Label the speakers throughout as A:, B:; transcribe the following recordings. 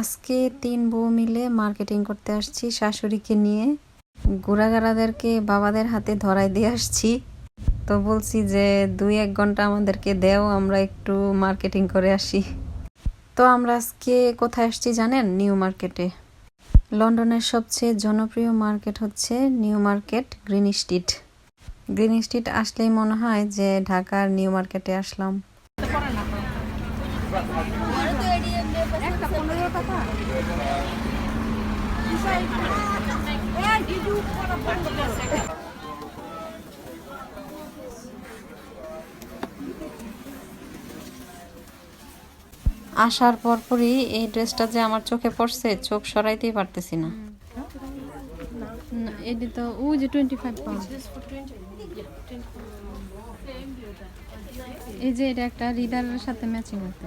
A: আজকে তিন বউ মিলে মার্কেটিং করতে আসছি শাশুড়িকে নিয়ে। গুড়াগাড়াদেরকে বাবাদের হাতে ধরাই দিয়ে আসছি। তো বলছি যে, দুই এক ঘণ্টা আমাদেরকে দেও, আমরা একটু মার্কেটিং করে আসি। তো আমরা আজকে কোথায় আসছি জানেন? নিউ মার্কেটে। লন্ডনের সবচেয়ে জনপ্রিয় মার্কেট হচ্ছে New Market, Green Street. Green Street আসলেই মনে হয় যে ঢাকার নিউ মার্কেটে আসলাম। আসার পরপরই এই ড্রেসটা যে আমার চোখে পড়ছে, চোখ সরাইতেই পারতেছি না। এটি তো, ও যে টোয়েন্টি ফাইভ পাউন্ড এই যে এটা একটা রিদারের সাথে ম্যাচিং হতো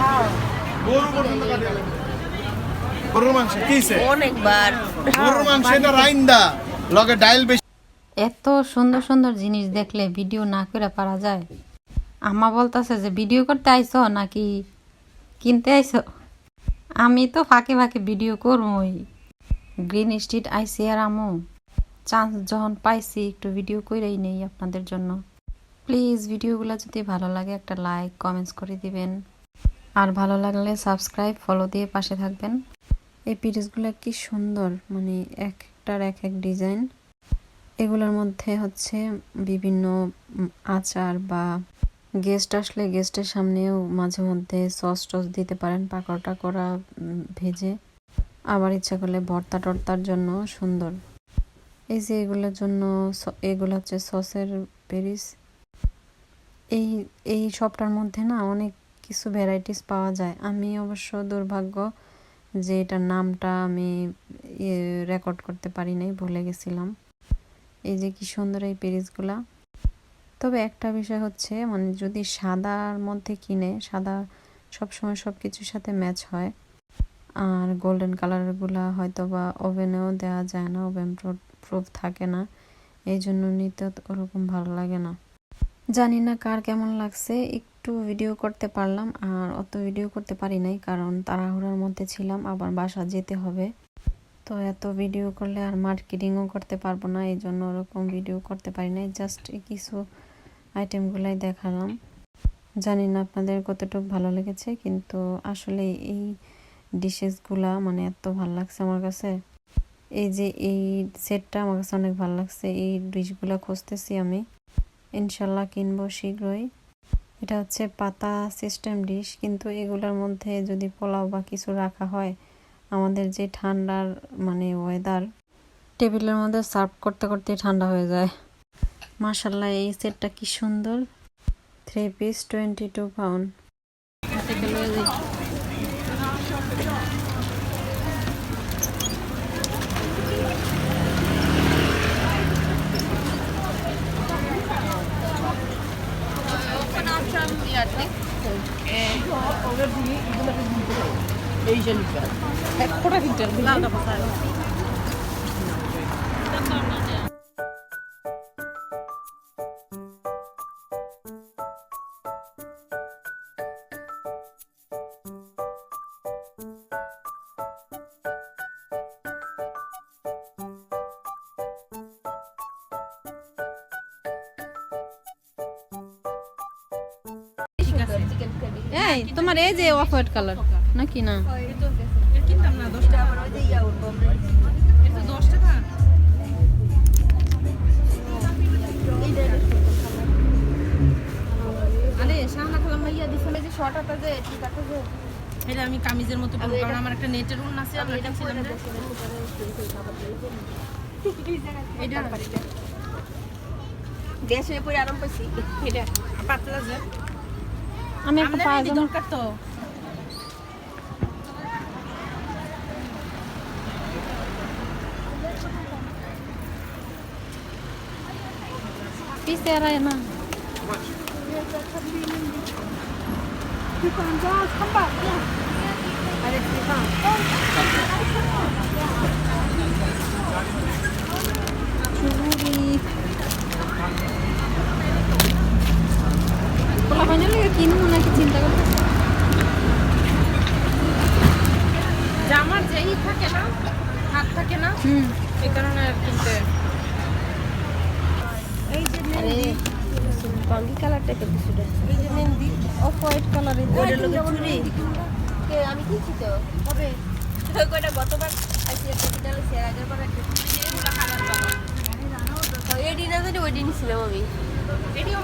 B: পাউন্ড
C: গরু পর্যন্ত কাটিয়ে আনবে। গরুর মাংস। কিসে
B: অনেকবার।
C: গরুর মাংস এটা রাইন্দা। লগে ডাইল বেশি
A: এত সুন্দর সুন্দর জিনিস দেখলে ভিডিও না করে পারা যায়। আম্মা বলতেছে যে, ভিডিও করতে আইছো নাকি কিনতে আইছো? আমি তো ফাঁকে ফাঁকে ভিডিও করবই। গ্রিন স্ট্রিট আইসি আর আমু চান্স যখন পাইছি একটু ভিডিও করেই নেই আপনাদের জন্য। প্লিজ ভিডিওগুলো যদি ভালো লাগে একটা লাইক, কমেন্টস করে দিবেন। আর ভালো লাগলে সাবস্ক্রাইব, ফলো দিয়ে পাশে থাকবেন। এই পিরিজগুলো কি সুন্দর মানে এক একটার এক এক ডিজাইন। এগুলোর মধ্যে হচ্ছে বিভিন্ন আচার বা গেস্ট আসলে গেস্টের সামনেও মাঝে মধ্যে সস টস দিতে পারেন পাকোড়া করা ভেজে। আবার ইচ্ছা করলে ভর্তা টর্তার জন্য সুন্দর। এই যে এগুলোর জন্য এগুলো হচ্ছে সসের পেরিস। এই এই সবটার মধ্যে না অনেক কিছু ভ্যারাইটিস পাওয়া যায়। আমি অবশ্য দুর্ভাগ্য যে এটার নামটা আমি রেকর্ড করতে পারি নাই, ভুলে গেছিলাম। এই যে কি সুন্দর এই পেরিসগুলা। তবে একটা বিষয় হচ্ছে মানে যদি সাদার মধ্যে কিনে, সাদা সবসময় সব কিছুর সাথে ম্যাচ হয়, আর গোল্ডেন কালারগুলা হয়তো বা ওভেনেও দেওয়া যায় না ওভেন প্রুফ থাকে না, এই জন্য নিতে ওরকম ভালো লাগে না। জানি না কার কেমন লাগছে, একটু ভিডিও করতে পারলাম, আর অত ভিডিও করতে পারি নাই, কারণ তাড়াহুড়ার মধ্যে ছিলাম, আবার বাসা যেতে হবে। তো এত ভিডিও করলে আর মার্কেটিংও করতে পারব না এই জন্য ওরকম ভিডিও করতে পারি না জাস্ট কিছু আইটেমগুলাই দেখালাম। জানি না আপনাদের কতটুকু ভালো লেগেছে, কিন্তু আসলে এই ডিশেসগুলা মানে এত ভালো লাগছে আমার কাছে। এই যে এই সেটটা আমার কাছে অনেক ভালো লাগছে, এই ডিশগুলো খুঁজতেছি আমি। ইনশাল্লাহ কিনবো শীঘ্রই। এটা হচ্ছে পাতা সিস্টেম ডিশ কিন্তু এগুলোর মধ্যে যদি পোলাও বা কিছু রাখা হয় আমাদের যে ঠান্ডার মানে ওয়েদার টেবিলের মধ্যে সার্ভ করতে করতে ঠান্ডা হয়ে যায়। মাশাল্লাহ এই সেটটা কি সুন্দর। Three piece twenty two pound
D: এক
B: Blanda
C: এই তোমার এই যে অফ হোয়াইট কালার নাকি না?
B: এটা
D: আমি কামিজের মতো পরবো কারণ আমার একটা নেটের উন আছে আমরা
B: এটা
D: যে।
B: এটা দেশে পরে আরাম পাইছি। এটা
D: পাতলা যে।
C: আমি একটা পায়জামা
D: দরকার তো।
C: পিছে আর আয় না চুরি পোলা বানালে কিনবো নাকি চিন্তা করতে
D: জামার যেই থাকে না হাত থাকে না
C: হুম
D: এই কারণে আর কিনতে
B: এই যে মেহেন্দি বাঙ্গি কালার টাইপের কিছুটা
D: এই যে মেহেন্দি
C: অফ হোয়াইট কালারের
B: ওইটার লগে চুরি কিনছি তো। কবে কয়টা গতবার আইসি আগের বার একটা এই না জানি ওই দিন ছিলাম আমি।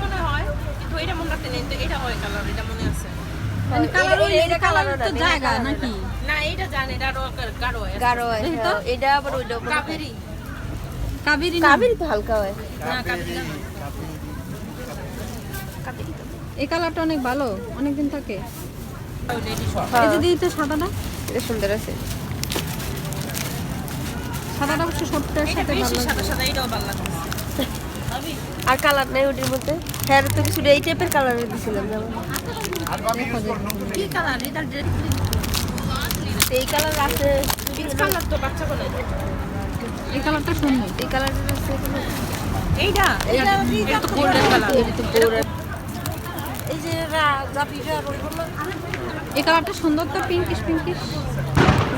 D: মনে হয় কিন্তু এটা মনে রাখতে নেই তো এটা হয় কালার এটা মনে আছে।
C: কালার
B: এই-
D: কাবেরি।
B: তো হালকা হয়।
C: কালারটা অনেক ভালো অনেক দিন থাকে। এই যে সাদাটা?
B: এটা সুন্দর আছে।
C: সাদাটা অবশ্য সত্যের সাথে ভালো
D: সাদা সাদা এটাও ভালো লাগছে।
B: আর কালার নাই ওটির মধ্যে? হ্যাঁ তো কিছু এই টাইপের কালারের দিছিলাম যেমন।
D: কি কালার? এটা
B: তো এই কালার আছে।
D: কালার তো বাচ্চা বলে?
C: এই কালারটা সুন্দর।
B: এই কালারের আছে
D: এইটা?
B: এইটা
D: তো গোল্ডেন কালার
B: এটা তো বড় এই যে জাপিটা বলব না
C: এই কালারটা সুন্দর তো পিঙ্কিশ পিঙ্কিশ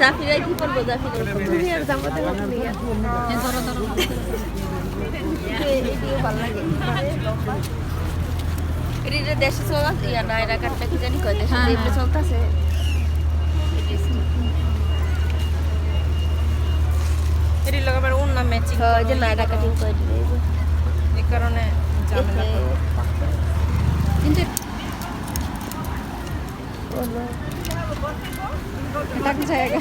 B: জাফিরাই কি করব জাফিরাই তুমি আর জামাতে মতো নিয়ে
C: এই ধরো ধরো।
B: এটিও ভালো লাগে। এটা দেশে চলা ইয়া না কাটটা কি জানি কয় দেশে
C: হ্যাঁ,
B: এমনি
C: হ্যাঁ।
B: চলতেছে।
D: এটি লাগাবার অন্য ম্যাচিং
B: ওই যে নাইরা কাটিং করে দিবে এই
D: কারণে ঝামেলা
C: কিন্তু এটা কি জায়গা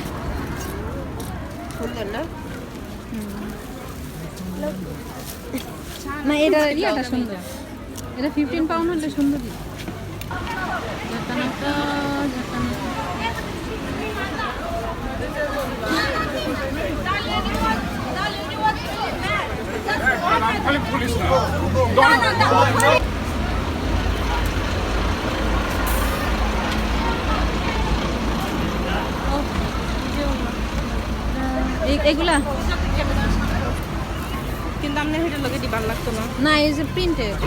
B: সুন্দর। না
C: না এটা ইয়েটা সুন্দর এটা ফিফটিন পাউন্ড হলে জাকানাটা এই- এগুলা?
D: কিন্তু আপনার হেঁটে লোকে ভালো লাগতো না।
C: না এই যে প্রিন্টেড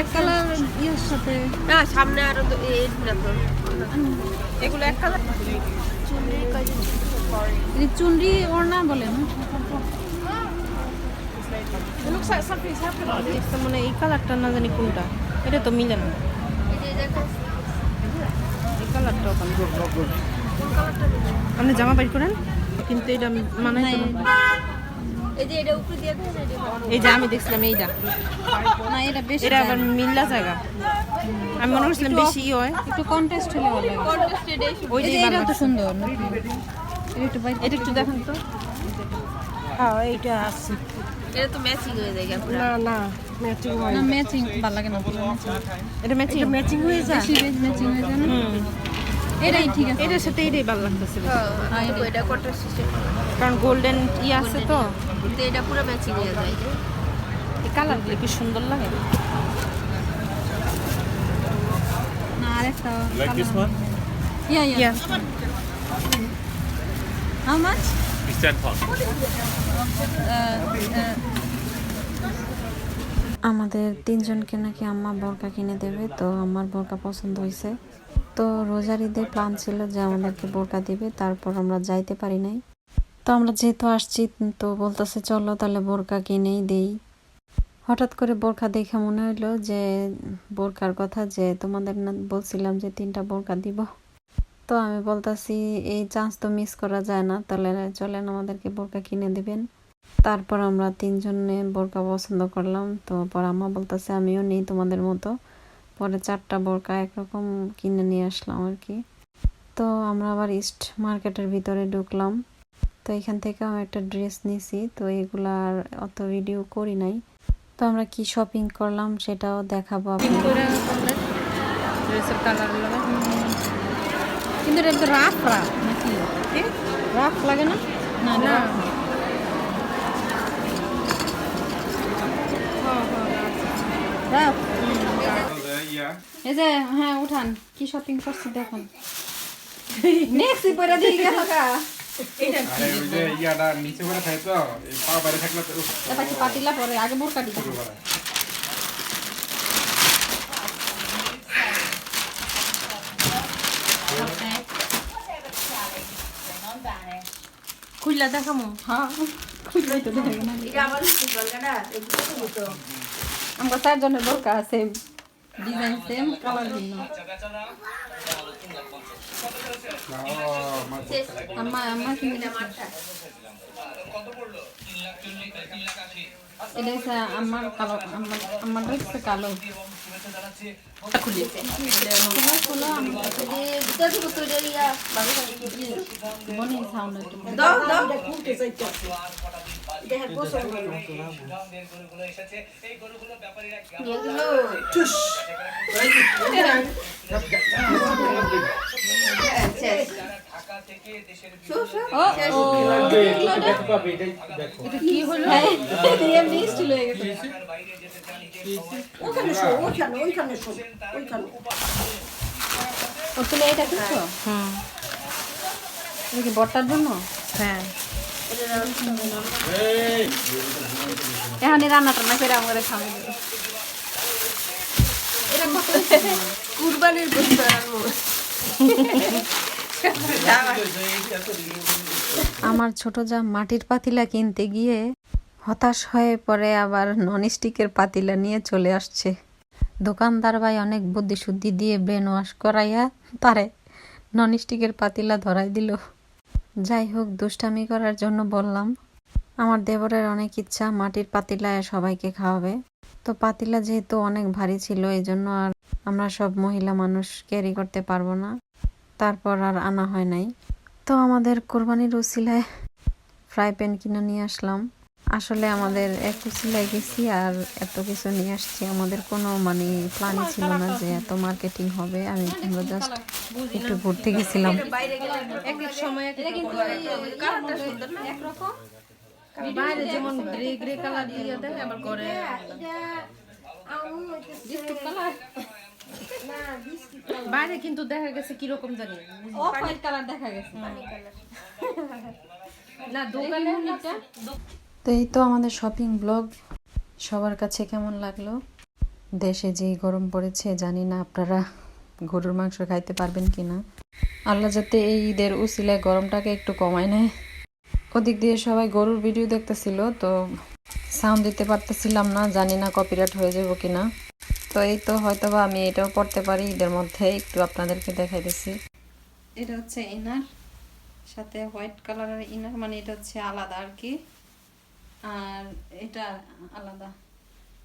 C: এক কালার ইয়ের সাথে।
B: না সামনে আরও এই না তো।
D: এগুলো এক কালার
C: বলে না?
D: মানে এই কালারটা না জানি কোনটা। এটা তো মিলে না।
B: এই
D: আপনি জামা বাইর করেন? কিন্তু এটা মানে
B: এই যে এটা উপরে দিয়ে দেন
D: এই যে আমি দেখছিলাম এইটা।
C: না এটা বেশি
D: এটা আবার মিল্লা জায়গা। আমি মনে করছিলাম বেশি ই হয়।
C: একটু কন্টেস্ট হলে ভালো লাগে
B: কন্ট্রাস্টেড
D: ওই যে
C: এটা তো সুন্দর এটা একটু বাইরে
D: এটা একটু দেখান তো। হ্যাঁ এইটা আছে।
B: এটা তো ম্যাচিং হয়ে যায় পুরো।
D: না না ম্যাচিং হয়
C: না ম্যাচিং ভালো লাগে না।
D: এটা ম্যাচিং ম্যাচিং হয়ে যায়?
C: বেশি ম্যাচিং হয়ে যায় না? এটাই ঠিক আছে।
D: এটার সাথে এটাই ভালো লাগতেছে।
B: হ্যাঁ এটা এটা কন্ট্রাস্টেড
D: কারণ গোল্ডেন ই আছে তো।
B: কিন্তু এটা পুরো ম্যাচিং হয়ে যায়।
D: এই কালারগুলো কি সুন্দর লাগে?
C: না আরেকটা
A: Like this one?
C: Yeah yeah how much
A: It's 10 pounds.
C: আমাদের তিনজনকে নাকি আম্মা বোরকা কিনে দেবে তো আমার বোরকা পছন্দ হয়েছে। তো রোজার ঈদের প্ল্যান ছিল যে আমাদেরকে বোরকা দিবে, তারপর আমরা যাইতে পারি নাই। তো আমরা যেহেতু আসছি, তো বলতেছে, চলো তাহলে বোরকা কিনেই দেই।
A: হঠাৎ করে বোরখা দেখে মনে হইল যে বোরখার কথা যে তোমাদের না, বলছিলাম যে তিনটা বোরকা দিব। তো আমি বলতাছি, এই চান্স তো মিস করা যায় না, তাহলে চলেন আমাদেরকে বোরকা কিনে দিবেন। তারপর আমরা তিনজনে বোরকা পছন্দ করলাম, তো পর আম্মা বলতেছে, আমিও নেই তোমাদের মতো। পরে চারটা বোরকা একরকম কিনে নিয়ে আসলাম আর কি। তো আমরা আবার ইস্ট মার্কেটের ভিতরে ঢুকলাম। তো এখান থেকে আমি একটা ড্রেস নিছি। তো এগুলো আর অত ভিডিও করি নাই। তো আমরা কি শপিং করলাম সেটাও দেখাবো আপনাদের।
D: ড্রেসের কালার কিন্তু এটা তো রাফ রাফ নাকি?
A: রাফ লাগে না? না
D: না।
A: রাফ এই যে হ্যাঁ উঠান। কি শপিং করছি দেখুন। নেক্সট পরে দিয়ে গেল কা? পাতিলা পরে? আগে
D: খুললা দেখামো।
A: হ্যাঁ তো না।
B: আমার
A: চারজনের বোরকা আছে। ডিজাইন সেম কালার ভিন্ন। আম্মা আম্মা কিনে
B: এটা
A: হচ্ছে আমার কালো আমার আমার হচ্ছে কালো।
D: খুলি
A: খোলা আমার বনি সাউন্ড একটু
B: দাও দাও দেখে পছন্দ এগুলো টুস
A: ও ও
D: এটা কি হলো
A: এমনি স্টিল হয়ে। গেছে
E: ওখানে শো ওইখানে ওইখানে ওইখানে
A: ও এটা কিনছো
D: হুম
A: এটা কি বট্টার জন্য?
D: হ্যাঁ।
A: এখানে রান্না টান্না করে আমাদের খাওয়া দেবে এটা কত
B: কুরবানির গোশত
A: আমার ছোট যা মাটির পাতিলা কিনতে গিয়ে হতাশ হয়ে পরে আবার ননস্টিকের পাতিলা নিয়ে চলে আসছে। দোকানদার ভাই অনেক বুদ্ধি শুদ্ধি দিয়ে ব্রেন ওয়াশ করাইয়া তারে ননস্টিকের পাতিলা ধরাই দিল। যাই হোক, দুষ্টামি করার জন্য বললাম। আমার দেবরের অনেক ইচ্ছা, মাটির পাতিলায় সবাইকে খাওয়াবে। তো পাতিলা যেহেতু অনেক ভারী ছিল, এই জন্য আর আমরা সব মহিলা মানুষ ক্যারি করতে পারব না। তারপর আর আনা হয় নাই। তো আমাদের কোরবানির উসিলায় ফ্রাই প্যান কিনে নিয়ে আসলাম। আসলে আমাদের এক উসিলায় গেছি আর এত কিছু নিয়ে আসছি আমাদের কোনো মানে প্ল্যানই ছিল না যে এত মার্কেটিং হবে। আমি আমরা জাস্ট একটু ঘুরতে গেছিলাম।
B: বাইরে গেলে
D: এক এক সময় এক এক
B: কালারটা সুন্দর না?
A: একরকম।
D: বাইরে যেমন গ্রে গ্রে কালার দিয়ে দেয় আবার করে
B: এটা আমু
A: বিস্কুট কালার
B: না বিস্কিট
D: বাইরে কিন্তু দেখা গেছে কীরকম জানি।
A: অফ হোয়াইট কালার দেখা গেছে।
D: না দোকানে
A: তো এই তো আমাদের শপিং ব্লগ সবার কাছে কেমন লাগল? দেশে যে গরম পড়েছে, জানি না আপনারা গরুর মাংস খাইতে পারবেন কি না আল্লাহ যাতে এই ঈদের উসিলায় গরমটাকে একটু কমায় নেয়। ওদিক দিয়ে সবাই গরুর ভিডিও দেখতেছিল, তো সাউন্ড দিতে পারতেছিলাম না, জানি না কপিরাইট হয়ে যাব কি না তো এই তো হয়তো বা আমি এটাও পড়তে পারি, ঈদের মধ্যে একটু আপনাদেরকে দেখাই দিছি। এটা হচ্ছে ইনার, সাথে হোয়াইট কালারের ইনার মানে এটা হচ্ছে আলাদা আর কি। আর এটা আলাদা।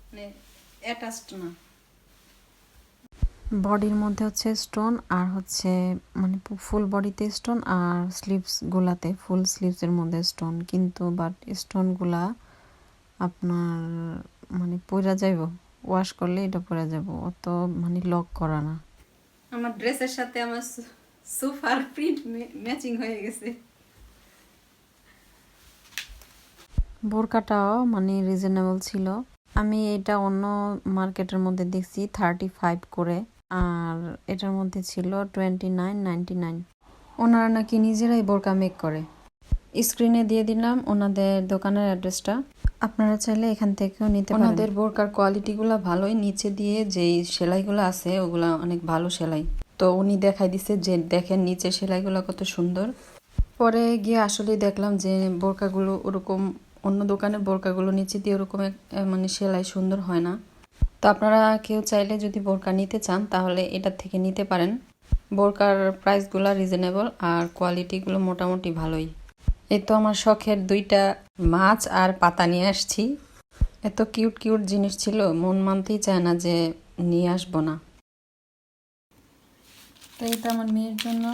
A: মানে অ্যাটাচড না। বডির মধ্যে হচ্ছে স্টোন আর হচ্ছে মানে ফুল বডিতে স্টোন আর স্লিভস গুলাতে ফুল স্লিভসের মধ্যে স্টোন কিন্তু বাট স্টোনগুলা আপনার মানে পইরা যাইব। ওয়াশ করলে এটা পরে যাব অত মানে লক করা না। আমার ড্রেসের সাথে আমার সোফার প্রিন্ট ম্যাচিং হয়ে গেছে। বোরকাটাও মানে রিজনেবল ছিল। আমি এটা অন্য মার্কেটের মধ্যে দেখছি থার্টি ফাইভ করে। আর এটার মধ্যে ছিল টোয়েন্টি নাইন নাইনটি নাইন ওনারা নাকি নিজেরাই বোরকা মেক করে। স্ক্রিনে দিয়ে দিলাম ওনাদের দোকানের অ্যাড্রেসটা আপনারা চাইলে এখান থেকেও নিতে ওনাদের বোরকার কোয়ালিটিগুলো ভালোই। নিচে দিয়ে যেই সেলাইগুলো আছে, ওগুলা অনেক ভালো সেলাই। তো উনি দেখাই দিছে যে, দেখেন নিচে সেলাইগুলো কত সুন্দর। পরে গিয়ে আসলে দেখলাম যে বোরকাগুলো ওরকম অন্য দোকানের বোরকাগুলো নিচে দিয়ে ওরকম মানে সেলাই সুন্দর হয় না। তো আপনারা কেউ চাইলে যদি বোরকা নিতে চান, তাহলে এটার থেকে নিতে পারেন। বোরকার প্রাইসগুলো রিজনেবল আর কোয়ালিটিগুলো মোটামুটি ভালোই। এই তো আমার শখের দুইটা মাছ আর পাতা নিয়ে আসছি। এত কিউট কিউট জিনিস ছিল, মন মানতেই চায় না যে নিয়ে আসব না। তো তো আমার মেয়ের জন্য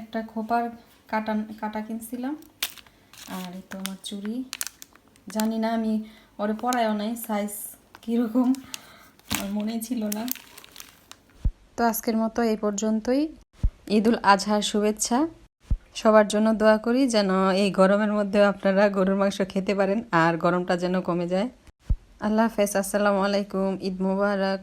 A: একটা খোপার কাটা কাটা কিনছিলাম। আর তো আমার চুড়ি। জানি না, আমি ওরে পড়ায়ও নাই সাইজ কীরকম মনে ছিল না। তো আজকের মতো এই পর্যন্তই। ঈদুল আজহার শুভেচ্ছা। সবার জন্য দোয়া করি যেন এই গরমের মধ্যে আপনারা গরুর মাংস খেতে পারেন আর গরমটা যেন কমে যায়। আল্লাহ হাফেজ, আসসালামু আলাইকুম, ঈদ মুবারক।